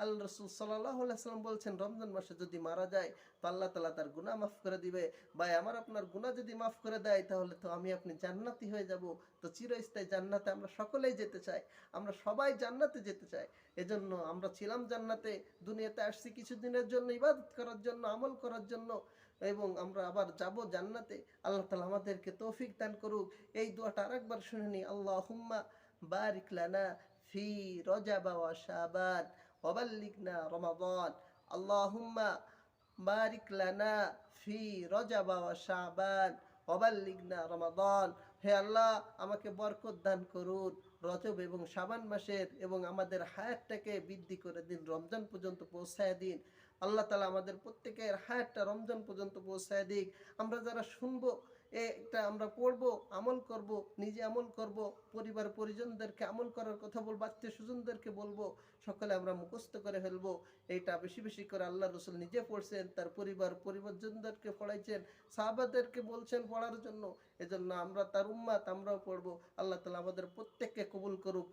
আল্লাহ রসুল সাল্লাহ সাল্লাম বলছেন, রমজান মাসে যদি মারা যায়, তো আল্লাহ তালা তার গুণা মাফ করে দিবে। ভাই, আমার আপনার গুণা যদি মাফ করে দেয়, তাহলে তো আমি আপনি জান্নাতি হয়ে যাব। তো চিরস্থায়ী জান্নাতে আমরা সকলেই যেতে চাই। আমরা সবাই জান্নাতে যেতে চাই। এজন্য আমরা ছিলাম জান্নাতে, দুনিয়াতে আসছি কিছুদিনের জন্য, ইবাদত করার জন্য, আমল করার জন্য, এবং আমরা আবার যাব জান্নাতে। আল্লাহ তালা আমাদেরকে তৌফিক দান করুক। এই দোয়াটা আরেকবার শুনে নি আল্লাহ হুম্মা বারিক লানা ফি রজাবা ওয়া শাবান। ওয়াবাল্লিগনা রমাদান আল্লাহুম্মা বারিক লানা ফি রজাবা ওয়া শাবান ওয়াবাল্লিগনা রমাদান হে আল্লাহ, আমাকে বরকত দান করুন। রজব এবং সাবান মাসের এবং আমাদের হায়াতটাকে বৃদ্ধি করে দিন। রমজান পর্যন্ত পৌঁছায় দিন। আল্লাহ তালা আমাদের প্রত্যেকের হায়াতটা রমজান পর্যন্ত পৌঁছায় দিক। আমরা যারা শুনব এটা আমরা পড়ব, আমল করব, নিজে আমল করব, পরিবার পরিজনদেরকে আমল করার কথা বলব, আত্মীয় স্বজনদেরকে বলব, সকলে আমরা মুখস্থ করে ফেলব। এইটা বেশি বেশি করে আল্লাহ রসুল নিজে পড়ছেন, তার পরিবার পরিবারজনদেরকে পড়াইছেন, সাহাবাদেরকে বলছেন পড়ার জন্য। এজন্য আমরা তার উম্মাত আমরাও পড়ব। আল্লাহ তালা আমাদের প্রত্যেককে কবুল করুক।